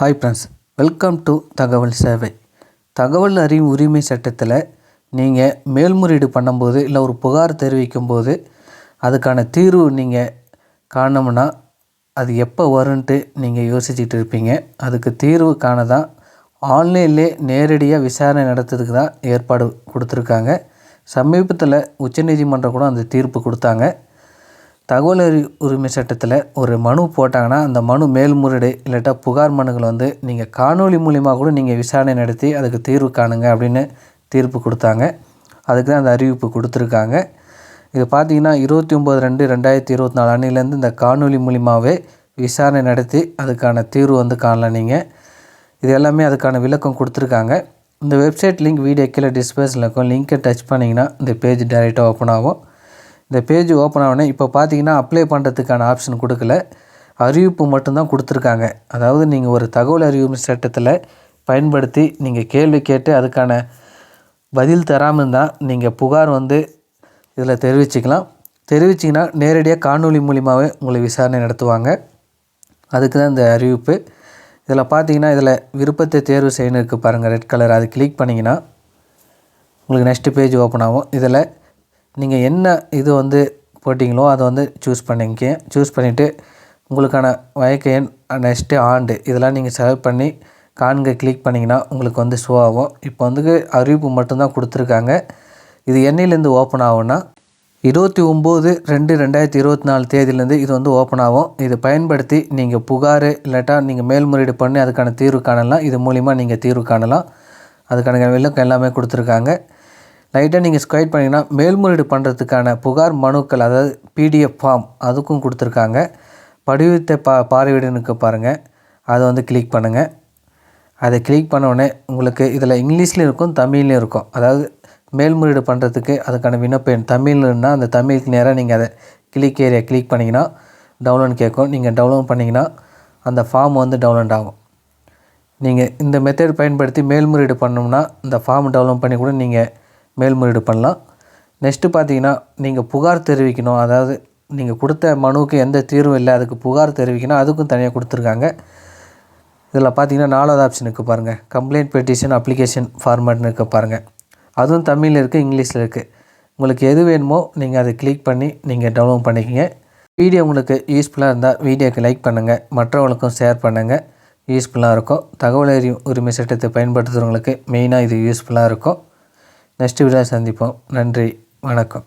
Hi friends welcome to தகவல் சேவை. தகவல் அறிவு உரிமை சட்டத்தில் நீங்கள் மேல்முறையீடு பண்ணும்போது இல்லை ஒரு புகார் தெரிவிக்கும் போது அதுக்கான தீர்வு நீங்கள் காணோம்னா அது எப்போ வரும்ன்ட்டு நீங்கள் யோசிச்சுட்டு இருப்பீங்க. அதுக்கு தீர்வு காண தான் ஆன்லைன்லே நேரடியாக விசாரணை நடத்துறதுக்கு தான் ஏற்பாடு கொடுத்துருக்காங்க. சமீபத்தில் உச்சநீதிமன்றம் கூட அந்த தீர்ப்பு கொடுத்தாங்க. தகவல் உரிமை சட்டத்தில் ஒரு மனு போட்டாங்கன்னா அந்த மனு மேல்முறையீடு இல்லாட்டா புகார் மனுகள் வந்து நீங்கள் காணொலி மூலிமா கூட நீங்கள் விசாரணை நடத்தி அதுக்கு தீர்வு காணுங்க அப்படின்னு தீர்ப்பு கொடுத்தாங்க. அதுக்கு தான் அந்த அறிவிப்பு கொடுத்துருக்காங்க. இது பார்த்தீங்கன்னா இருபத்தி ஒம்பது ரெண்டு ரெண்டாயிரத்தி இருபத்தி நாலு அன்னிலேருந்து இந்த காணொலி மூலிமாவே விசாரணை நடத்தி அதுக்கான தீர்வு வந்து காணலாம் நீங்கள் இது எல்லாமே அதுக்கான விளக்கம் கொடுத்துருக்காங்க. இந்த வெப்சைட் லிங்க் வீடியோ கீழே டிஸ்பிளேஸில் இருக்கும். லிங்க்கை டச் பண்ணிங்கன்னா இந்த பேஜ் டைரெக்டாக ஓப்பன் ஆகும். இந்த பேஜ் ஓப்பன் ஆனோடனே இப்போ பார்த்தீங்கன்னா அப்ளை பண்ணுறதுக்கான ஆப்ஷன் கொடுக்கல. அறிவிப்பு மட்டும்தான் கொடுத்துருக்காங்க. அதாவது நீங்கள் ஒரு தகவல் அறிவு சட்டத்தில் பயன்படுத்தி நீங்கள் கேள்வி கேட்டு அதுக்கான பதில் தராமல் இருந்தால் நீங்கள் புகார் வந்து இதில் தெரிவிச்சுக்கலாம். தெரிவிச்சிங்கன்னா நேரடியாக காணொலி மூலிமாவே உங்களை விசாரணை நடத்துவாங்க. அதுக்கு தான் இந்த அறிவிப்பு. இதில் பார்த்தீங்கன்னா இதில் விருப்பத்தை தேர்வு செய்யணும் இருக்குது பாருங்கள் ரெட் கலர். அது கிளிக் பண்ணிங்கன்னா உங்களுக்கு நெக்ஸ்ட்டு பேஜ் ஓப்பன் ஆகும். இதில் நீங்கள் என்ன இது வந்து போட்டிங்களோ அதை வந்து சூஸ் பண்ணிக்க சூஸ் பண்ணிவிட்டு உங்களுக்கான வழக்கு எண் நெக்ஸ்ட்டு ஆண்டு இதெல்லாம் நீங்கள் செலக்ட் பண்ணி காண்க கிளிக் பண்ணிங்கன்னா உங்களுக்கு வந்து ஷோ ஆகும். இப்போ வந்து அறிவிப்பு மட்டும்தான் கொடுத்துருக்காங்க. இது என்னையிலேருந்து ஓப்பன் ஆகும்னா இருபத்தி ஒம்பது ரெண்டு ரெண்டாயிரத்தி இருபத்தி நாலு தேதியிலேருந்து இது வந்து ஓப்பன் ஆகும். இது பயன்படுத்தி நீங்கள் புகார் இல்லாட்டா நீங்கள் மேல்முறையீடு பண்ணி அதுக்கான தீர்வு காணலாம். இது மூலிமா நீங்கள் தீர்வு காணலாம். அதுக்கான விளக்கம் எல்லாமே கொடுத்துருக்காங்க. லைட்டாக நீங்கள் ஸ்கொயட் பண்ணிங்கன்னா மேல்முறையீடு பண்ணுறதுக்கான புகார் மனுக்கள் அதாவது பிடிஎஃப் ஃபார்ம் அதுக்கும் கொடுத்துருக்காங்க. படிவத்தை பா பார்வையிடனுக்கு பாருங்கள் அதை வந்து கிளிக் பண்ணுங்கள் அதை கிளிக் பண்ணோடனே உங்களுக்கு இதில் இங்கிலீஷ்லேயும் இருக்கும் தமிழ்லேயும் இருக்கும். அதாவது மேல்முறையீடு பண்ணுறதுக்கு அதுக்கான விண்ணப்பம் தமிழ்னா அந்த தமிழுக்கு நேராக நீங்கள் அதை கிளிக் ஏரியா கிளிக் பண்ணிங்கன்னா டவுன்லோட் கேட்கும். நீங்கள் டவுன்லோட் பண்ணிங்கன்னா அந்த ஃபார்ம் வந்து டவுன்லோட் ஆகும். நீங்கள் இந்த மெத்தட் பயன்படுத்தி மேல்முறையீடு பண்ணோம்னா இந்த ஃபார்ம் டவுன்லோட் பண்ணி கூட நீங்கள் மேல்முறையீடு பண்ணலாம். நெக்ஸ்ட்டு பார்த்தீங்கன்னா நீங்கள் புகார் தெரிவிக்கணும். அதாவது நீங்கள் கொடுத்த மனுவுக்கு எந்த தீர்வும் இல்லை. அதுக்கு புகார் தெரிவிக்கணும். அதுக்கும் தனியாக கொடுத்துருக்காங்க. இதில் பார்த்தீங்கன்னா நாலாவது ஆப்ஷன் இருக்குது பாருங்கள் கம்ப்ளைண்ட் பெட்டிஷன் அப்ளிகேஷன் ஃபார்மேட்னு இருக்க பாருங்கள் அதுவும் தமிழில் இருக்குது இங்கிலீஷில் இருக்குது உங்களுக்கு எது வேணுமோ நீங்கள் அதை கிளிக் பண்ணி நீங்கள் டவுன்லோட் பண்ணிக்கோங்க. வீடியோ உங்களுக்கு யூஸ்ஃபுல்லாக இருந்தால் வீடியோக்கு லைக் பண்ணுங்கள் மற்றவங்களுக்கும் ஷேர் பண்ணுங்கள் யூஸ்ஃபுல்லாக இருக்கும். தகவல் அறிவு உரிமை சட்டத்தை பயன்படுத்துகிறவங்களுக்கு மெயினாக இது யூஸ்ஃபுல்லாக இருக்கும். நெக்ஸ்ட் வீடியோ சந்திப்போம். நன்றி. வணக்கம்.